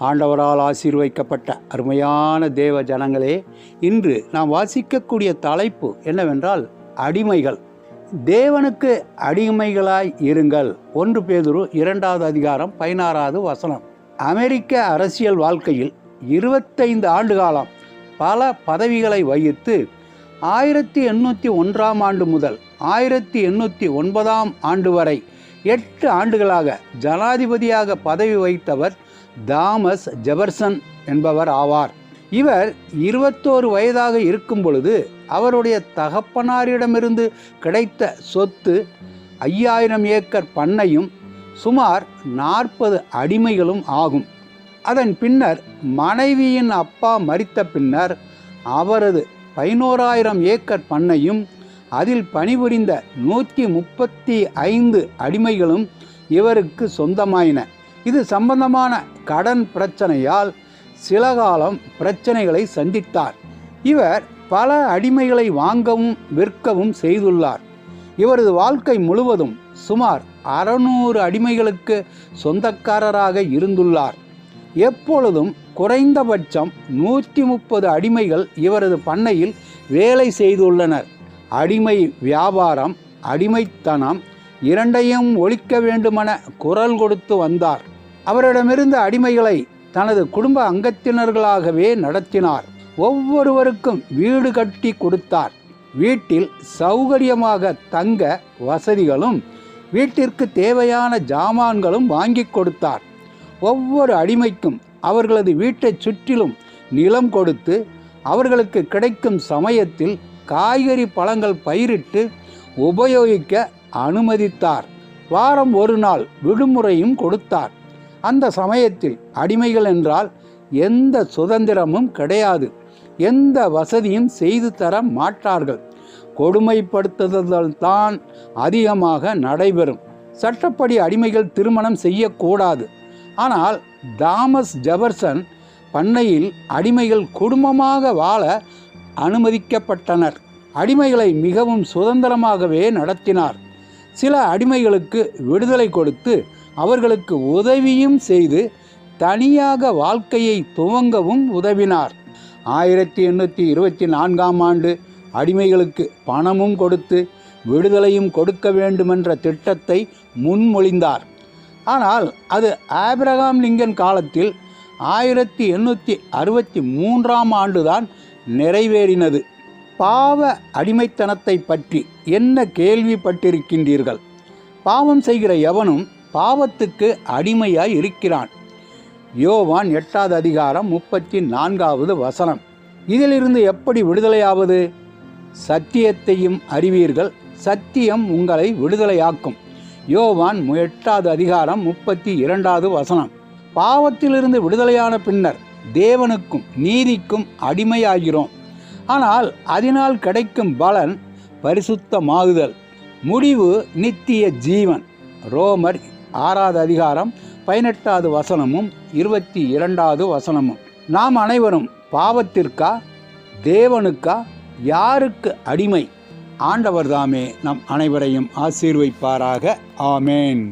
ஆண்டவரால் ஆசீர்வைக்கப்பட்ட அருமையான தேவ ஜனங்களே இன்று நாம் வாசிக்கக்கூடிய தலைப்பு என்னவென்றால் அடிமைகள். தேவனுக்கு அடிமைகளாய் இருங்கள். ஒன்று பேதுரு இரண்டாவது அதிகாரம் பதினாறாவது வசனம். அமெரிக்க அரசியல் வாழ்க்கையில் இருபத்தைந்து ஆண்டு காலம் பல பதவிகளை வகித்து ஆயிரத்தி எண்ணூற்றி ஒன்றாம் ஆண்டு முதல் ஆயிரத்தி எண்ணூற்றி ஒன்பதாம் ஆண்டு வரை எட்டு ஆண்டுகளாக ஜனாதிபதியாக பதவி வகித்தவர் தாமஸ் ஜெபர்சன் என்பவர் ஆவார். இவர் இருபத்தோரு வயதாக இருக்கும் பொழுது அவருடைய தகப்பனாரிடமிருந்து கிடைத்த சொத்து ஐயாயிரம் ஏக்கர் பண்ணையும் சுமார் நாற்பது அடிமைகளும் ஆகும். அதன் பின்னர் மனைவியின் அப்பா மறித்த பின்னர் அவரது பதினோராயிரம் ஏக்கர் பண்ணையும் அதில் பணிபுரிந்த நூற்றி முப்பத்தி ஐந்து அடிமைகளும் இவருக்கு சொந்தமாயின. இது சம்பந்தமான கடன் பிரச்சனையால் சில காலம் பிரச்சனைகளை சந்தித்தார். இவர் பல அடிமைகளை வாங்கவும் விற்கவும் செய்துள்ளார். இவரது வாழ்க்கை முழுவதும் சுமார் அறநூறு அடிமைகளுக்கு சொந்தக்காரராக இருந்துள்ளார். எப்பொழுதும் குறைந்தபட்சம் நூற்றி முப்பது அடிமைகள் இவரது பண்ணையில் வேலை செய்துள்ளனர். அடிமை வியாபாரம் அடிமைத்தனம் இரண்டையும் ஒழிக்க வேண்டுமென குரல் கொடுத்து வந்தார். அவரிடமிருந்த அடிமைகளை தனது குடும்ப அங்கத்தினர்களாகவே நடத்தினார். ஒவ்வொருவருக்கும் வீடு கட்டி கொடுத்தார். வீட்டில் சௌகரியமாக தங்க வசதிகளும் வீட்டிற்கு தேவையான ஜாமான்களும் வாங்கி கொடுத்தார். ஒவ்வொரு அடிமைக்கும் அவர்களது வீட்டைச் சுற்றிலும் நிலம் கொடுத்து அவர்களுக்கு கிடைக்கும் சமயத்தில் காய்கறி பழங்கள் பயிரிட்டு உபயோகிக்க அனுமதித்தார். வாரம் ஒரு நாள் விடுமுறையும் கொடுத்தார். அந்த சமயத்தில் அடிமைகள் என்றால் எந்த சுதந்திரமும் கிடையாது. எந்த வசதியும் செய்து தர மாட்டார்கள். கொடுமைப்படுத்துதல் தான் அதிகமாக நடைபெறும். சட்டப்படி அடிமைகள் திருமணம் செய்யக்கூடாது. ஆனால் தாமஸ் ஜெபர்சன் பண்ணையில் அடிமைகள் குடும்பமாக வாழ அனுமதிக்கப்பட்டனர். அடிமைகளை மிகவும் சுதந்திரமாகவே நடத்தினார். சில அடிமைகளுக்கு விடுதலை கொடுத்து அவர்களுக்கு உதவியும் செய்து தனியாக வாழ்க்கையை துவங்கவும் உதவினார். ஆயிரத்தி எண்ணூற்றி இருபத்தி நான்காம் ஆண்டு அடிமைகளுக்கு பணமும் கொடுத்து விடுதலையும் கொடுக்க வேண்டுமென்ற திட்டத்தை முன்மொழிந்தார். ஆனால் அது ஆபிரகாம் லிங்கன் காலத்தில் ஆயிரத்தி எண்ணூற்றி அறுபத்தி மூன்றாம் ஆண்டுதான் நிறைவேறினது. பாவ அடிமைத்தனத்தை பற்றி என்ன கேள்விப்பட்டிருக்கின்றீர்கள்? பாவம் செய்கிற எவனும் பாவத்துக்கு அடிமையாய் இருக்கிறான். யோவான் எட்டாவது அதிகாரம் முப்பத்தி நான்காவது வசனம். இதிலிருந்து எப்படி விடுதலையாவது? சத்தியத்தையும் அறிவீர்கள். சத்தியம் உங்களை விடுதலையாக்கும். யோவான் எட்டாவது அதிகாரம் முப்பத்தி இரண்டாவது வசனம். பாவத்திலிருந்து விடுதலையான பின்னர் தேவனுக்கும் நீதிக்கும் அடிமையாகிறோம். ஆனால் அதனால் கிடைக்கும் பலன் பரிசுத்தமாகுதல். முடிவு நித்திய ஜீவன். ரோமர் ஆறாவது அதிகாரம் பதினெட்டாவது வசனமும் இருபத்தி இரண்டாவது வசனமும். நாம் அனைவரும் பாவத்திற்கா தேவனுக்கா யாருக்கு அடிமை? ஆண்டவர்தாமே நம் அனைவரையும் ஆசீர்வைப்பாராக. ஆமேன்.